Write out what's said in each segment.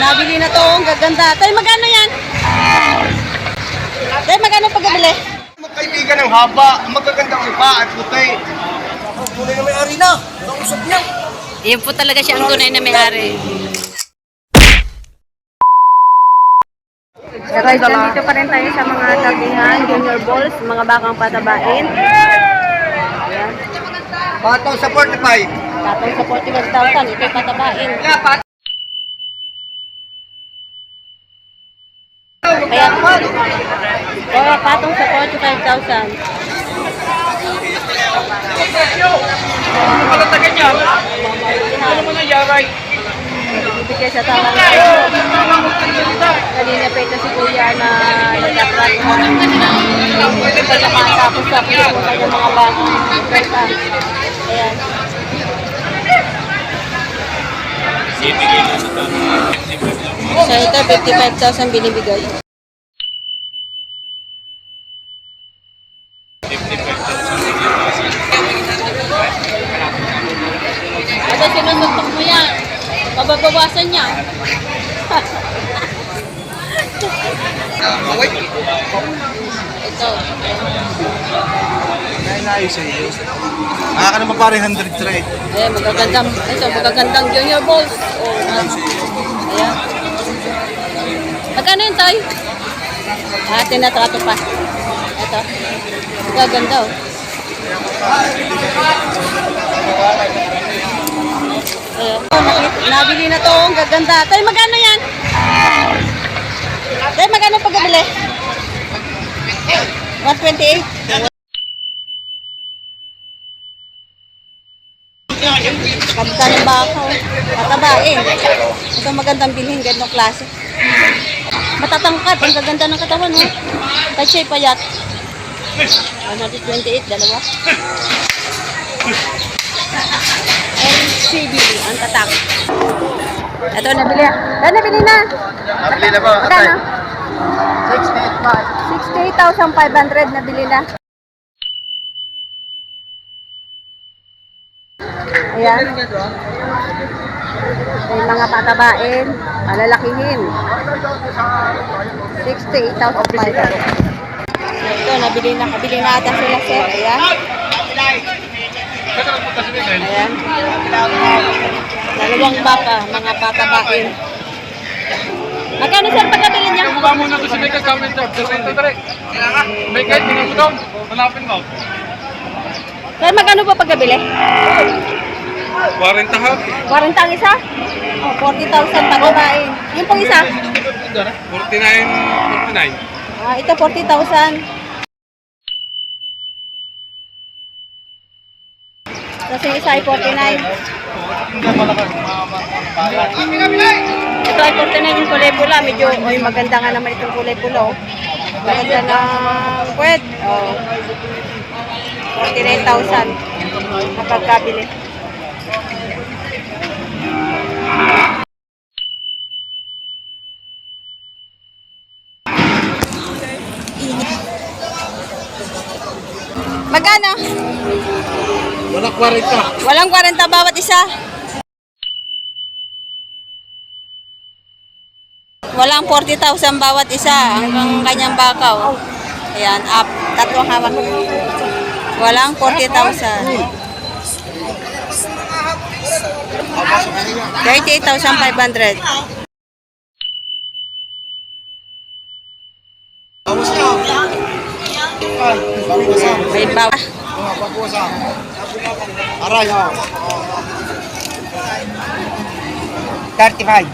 nabili na to. Ang gaganda. Tay, magkano yan? Tay, magkano pagkabili? Magkaibigan ng haba, magagandang mukha at puti. Tunay na may-ari na. Nausap niya. Yan po talaga siya ang tunay na may-ari. Guys, nandito pa rin tayo sa mga tabihan, junior balls, mga bakang patabain. Pataw sa 45. Tatong sa 41,000, ito'y patabain. Kaya, kaya patong sa 45,000. Ano taga niya? Ano mo nangyari? Ibigay sa tayo. Kanina pa ito si Kuya na nagkatrat. Pagkakatapos sa pinupunta ng mga bata. Ayan. So ito, 55,000 binibigay. Ito, sinusuntok mo yan. Mababawasan niya. Ito. Nainayos sa iyo. Kaya ka naman pare 100 trade. Eh, magagandang, ito, magagandang junior balls. Oh, ayan. Magkano yun, Tay? Ah, tinatrato pa. Ito. Magaganda, oh. Eh, oh, nabili na to. Ang gaganda. Tay, magkano yan? Tay, magkano pagkabili? 128. Kabta ng baka, oh. Katabain. Ito magandang bilhin, ganitong klase. Matatangkad, ang gaganda ng katawan, oh. Kahit siya'y payat. 128, dalawa. LCB, ang tatak. Ito, nabili. Ah, nabili na. Nabili na ba? Magkano? 68 68,500 nabili na. Ayan. May mga patabain, malalakihin. 68,500. Ito, nabili na, nabili na ata sila sir. Ayan. Ayan. Dalawang baka, mga patabain. Magkano sir pagkabili niya? Baba muna ko si Michael comment up. Dito tare. Michael, tingnan mo down. Hanapin mo. Sir, magkano ba pagkabili? 40 ha? 40 ang isa? Oh, 40,000 patabain. Yung pong isa? 49, 49. Ah, ito 40,000. Kasi isa ay 49. Ito ay 49 yung kulay pula. Medyo, oy, maganda nga naman itong kulay pula. Oh. Maganda ng kwet. Oh. 49,000 na pagkabili. Magkano? Wala 40. Walang 40 bawat isa. Walang 40,000 bawat isa hanggang kanyang bakaw. Ayan, up. Tatlong hawak. Walang 40,000. 38,500. Tapos na. Ay, bago sa. May bawa. Oh, bago sa. Aray, oh. 35.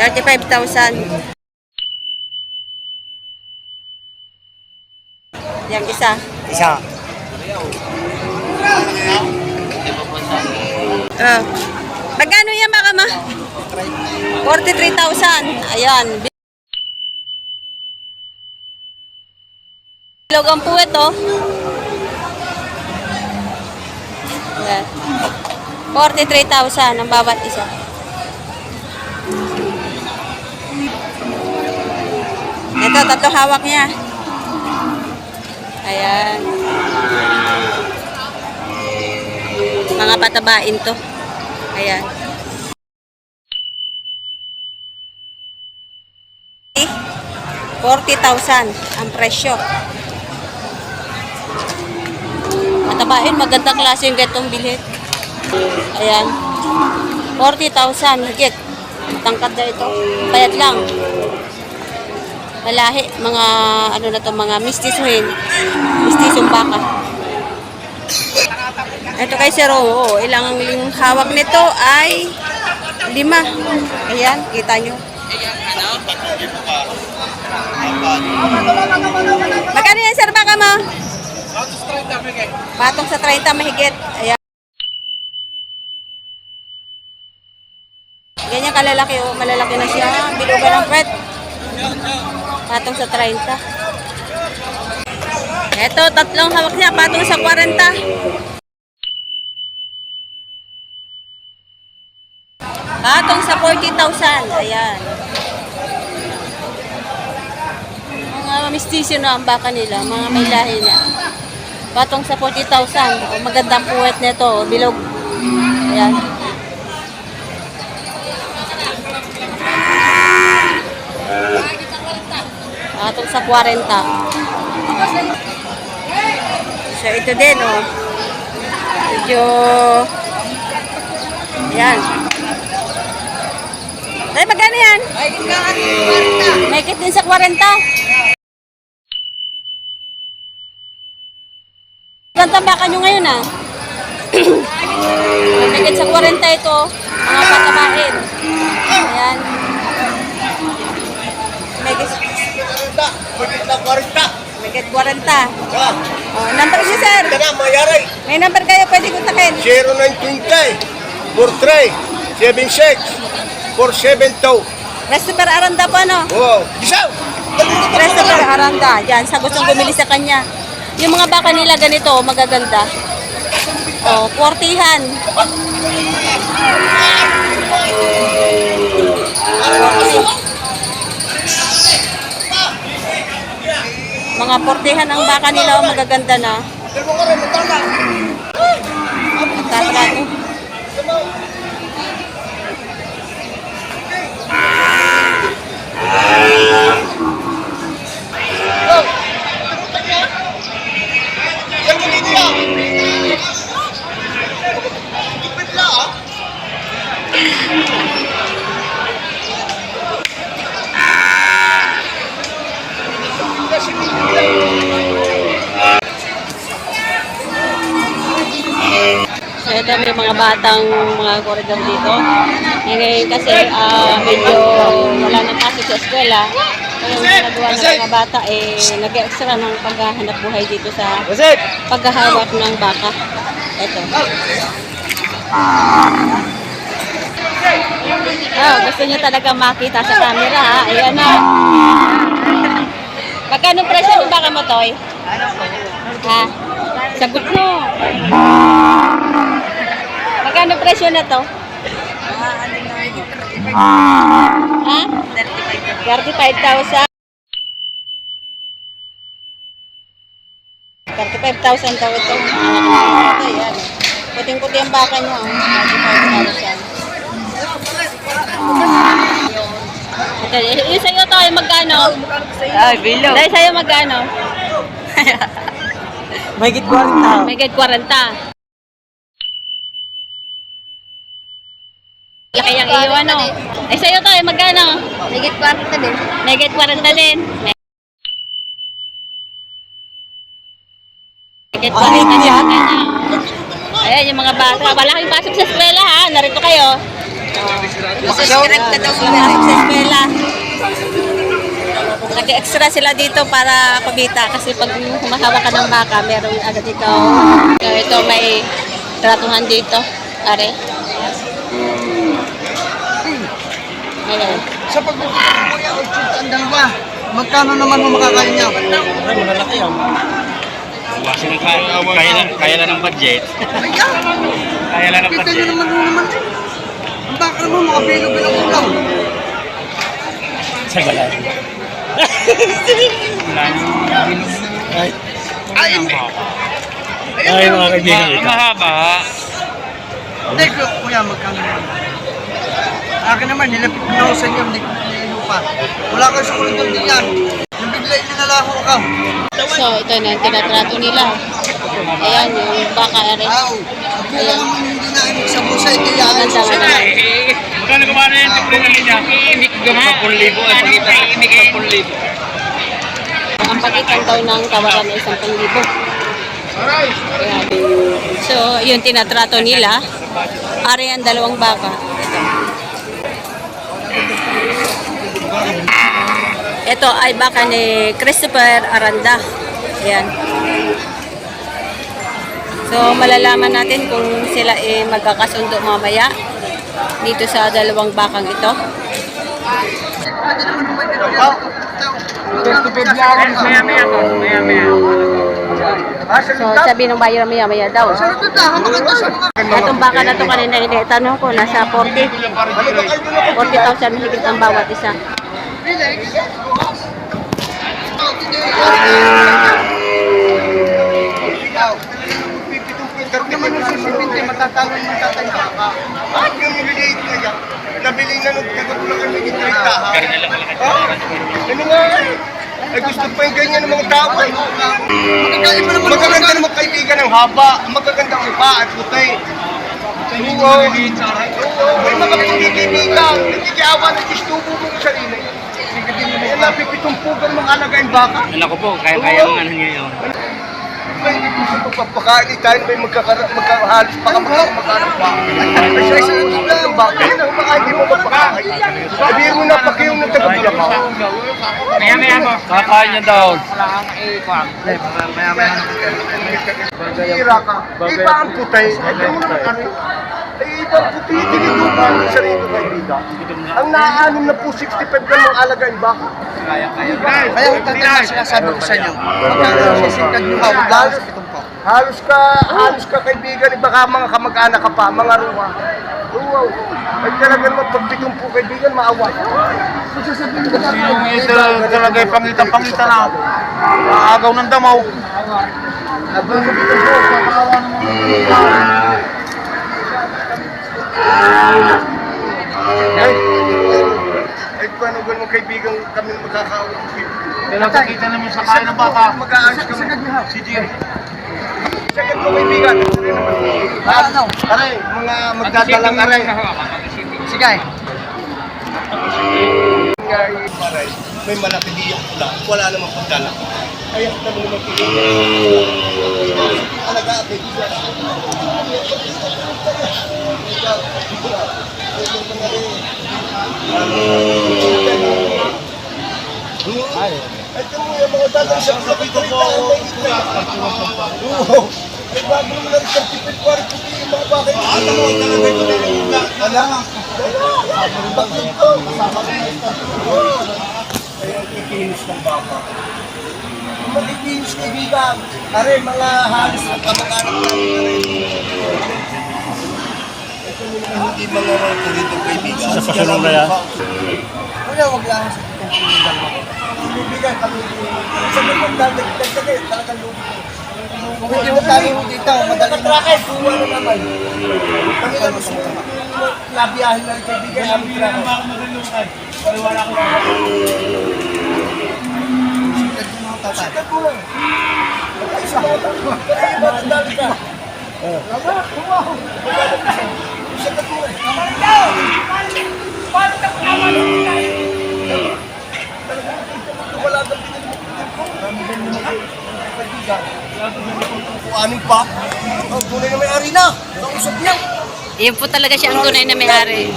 35,000. Yang isa. Isa. Ah. Magkano yan baka ma? 43,000. Ayan. Bilog ang puwet, oh. Ayan. 43,000 ang bawat isa. Ito, tatlo hawak niya. Ayan. Mga patabain to. Ayan. Forty thousand ang presyo. Matabain, magandang klase yung getong bilhin. Ayan. 40,000 higit. Tangkad na ito. Payat lang. Malahi. Mga, ano na to, mga mistisuhin. Mistisong baka. Ito kay Sir Oo. Ilang hawak nito ay lima. Ayan, kita nyo. Magkano yan, Sir, baka mo? Patong sa 30 mahigit. Ayan. Ganyan kalalaki oh, malalaki na siya. Bilugan ng pwet. Patong sa 30. Ito, tatlong hawak niya, patong sa 40. Patong sa 40,000. Ayan. Mga mistisyo na ang baka nila, mga may lahi na. Patong sa 40,000. Oh, Magandang puwet nito, oh, bilog. Ayan. Patong sa 40. So, ito din, oh. Medyo... Ayan. Ay, magkano yan? May kit din sa 40. May kit din sa 40. tambakan nyo ngayon ah. Nagigit sa 40 ito, mga patabahin. Ayan. Nagigit sa 40. Nagigit 40. Oh, number si sir. Tara, mayaray. May number kayo, pwede kong takin. 0920 43 76 472 Restaurant Aranda po, ano? Oo. Wow. Gisaw! Restaurant Aranda. Yan, sa gustong bumili sa kanya. Yung mga baka nila ganito, magaganda. Oh, kwartihan. Mga portihan ang baka nila, oh, magaganda na. Tatrato. Yan ito may mga batang mga koridor dito. Ngayon kasi ah, medyo wala nang pasok sa eskwela. Kaya yung ng mga bata eh nag-extra ng paghahanap buhay dito sa paghahawak ng baka. Ito. Oh, gusto niyo talaga makita sa camera ha. Ayan na. Magkano presyo ng baka mo, Toy? Ha? Sagot mo. Magkano presyo na to? Ha? 35,000. 35,000 daw ito. Ito, yan. Puting-puti ang baka niya. Oh. 35,000. Yung sa'yo to ay magkano? Ay, bilo. Dahil sa'yo magkano? May git 40. May guide 40. Laki yung iyo ano. Eh sa'yo to ay magkano? May git 40 din. May guide 40 din. 40 din. yan? Ayan yung mga bata. Malaking pasok sa eskwela ha. Narito kayo. Subscribe ka daw sa eskwela. Nag-extra sila dito para kumita kasi pag humahawak ka ng baka, meron agad ikaw. So, ito may tratuhan dito. Are. Ayan. Sa pagbubuti ko kuya, orchard ang dalawa. Magkano naman mo makakain niya? Malalaki yan. Kasi na kaya, kaya, lang, kaya lang ng budget. Kaya lang ng budget. Naman mo mga bilo-bilo ulam. Sa balay. Wala nang Ay, Ay. Ay, mga kaibigan ito. Mahaba. Hindi, ku- kuya, magkano naman? Akin naman, nilapit ko na ako sa inyo, hindi ko pa. Wala kayo sa ulo doon yan. Ay, ninalaho ka. So, ito na yung tinatrato nila. Ayan, yung baka rin. Aw, naman na ibig sa busa, ito yan. Maganda nga naman. Magkano gumana yung linya? Iimik gama. 10,000 at kita iimik 10,000. Ang pagitan daw ng tawaran ay 10,000. Ayan. So, yung tinatrato nila, ari ang dalawang baka. Ito ay baka ni Christopher Aranda. Ayan. So, malalaman natin kung sila ay magkakasundo mamaya dito sa dalawang bakang ito. Maya maya to, maya maya. So, sabi ng buyer daw. Ito, maganda sa mga... Itong baka na to kanina initanong ko, nasa 40. 40,000 higit ang bawat isa. Yung sisipinti, matatalo yung tatay baka. Bakit yung nililiit na yan? Nabili na nung kagot lang kami yung 30 ha? Ha? Ano nga eh? Ay gusto pa yung ganyan ng mga tao eh. Magaganda naman kaibigan ng haba, magaganda ang mukha at puti. Oo. Oo. May mga kaibigan, nagkikiawa, nagkistubo mo sa sarili. Ay, napipitungpugan mga alagain baka. Anak ko po, kaya-kaya mga ano niya yun. May magpapakain tayo, may magkakara- magkahalos pa ka magkakaroon pa. Ay, sa isang ito lang ba? Ayun ang mga hindi mo magpapakain. Sabihin mo na pakiyong ng taga-Bulamaw. Maya maya mo. Kakain niya daw. Maya maya. Hira ka. Iba ang putay. Ito mo naman kami. Ay, mo sa rito kaibigan. Ang naaanim na po 65 na mga alagain baka. Kaya ito na sinasabi ko sa inyo. Sisingkad nyo ha, wala sa pitong po. Halos ka, halos ka kaibigan, baka mga kamag-anak ka pa, mga ruwa. Wow. Ay talaga naman, pag pitong po kaibigan, maawa. Yung ito talaga yung pangita-pangita na. Agaw ng damaw. Abang sa pitong po, kakawa naman. Ay, ay paano ganun kaibigan kami magkakawa? Pinapakita naman sa kain ng baka. Mag-aayos ka mo. Si Jim. Sakit mo kaibigan. Ano? Aray, mga magdadalang aray. Sige. May malaki di yung pula, wala namang pagdala. Ka naman naman Alaga, kaibigan. Ay, ito mo yung mga dadang sa pula, ito mo. Oo. Ay, bago mo lang sa tipid ko, rin puti yung mga bakit. Ano mo, talaga ito na yung Ala. Bakit ito? Kaya ang kikinis ng baka. Magiginis kaibigan. Are, mga halos na kamag-anak. Ito yung mga hindi mga rito kaibigan. Sa pasunod na yan. Kuya, wag lang sa pitong po. Kaibigan, kami sa mga dagdag-dagdag talagang lubi. Kung hindi mo tayo dito, madali na. Trakel, kuha na naman. Kami lang gusto labiyahin lang kaibigan. Kami trakel. Singkad nyo mga tatay. Sikat mo lang. Sa mga tatlo. Ay, iba ang dami ka. Lama, kumaho. Sikat mo lang. Wala kang Anim pa? Oh, tunay na may ari na. Kausap niya. Yan po talaga siya ang tunay na may-ari.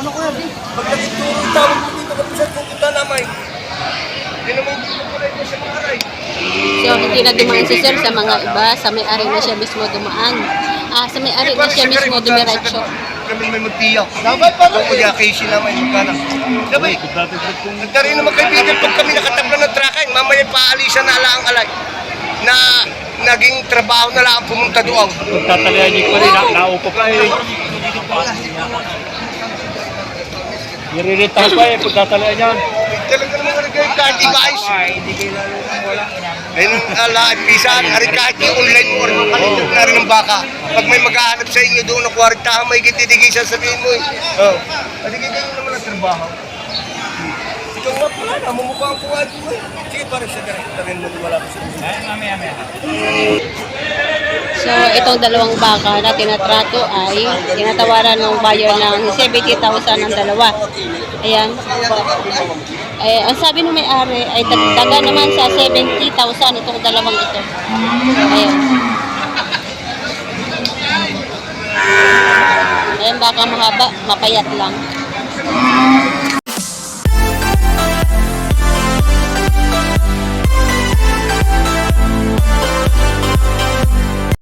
Ano ko yan? Pag nagturo yung tawag mo dito, dito ko mga aray. So, hindi na dumaan si Sir sa mga iba. Sa may-ari na siya mismo dumaan. Ah, sa may-ari na siya mismo dumiretso. Kami may magtiyak. Dapat pa rin. Kuya Casey naman yung kana. Sabi, nagdarin naman kaibigan pag kami nakatabla ng trakay, mamaya paalisan na ala ang alay. Na naging trabaho na lang ang pumunta doon. Pagtatalian niyo pa rin, na, naupo pa eh. Niriritan pa eh, pagtatalian niyan. Talaga naman ano kayo kahit device. Ayun ang ala, pisan, ari kahit yung online mo, rin kalindot na rin ng baka. Pag may maghahanap sa inyo doon na 40, may kitidigisan sabihin mo eh. Oh. Pati kayo naman ang trabaho. Ikaw nga pala, namumukha ang kuha ko eh. Sige, parang sa direkta rin mo wala ko sa Ay, mamaya, mamaya. So, itong dalawang baka na tinatrato ay tinatawaran ng buyer ng 70,000 ang dalawa. Ayan. Eh, ang sabi ng may-ari ay dagdaga naman sa 70,000 itong dalawang ito. Ayan. Ayan, baka mahaba, mapayat lang.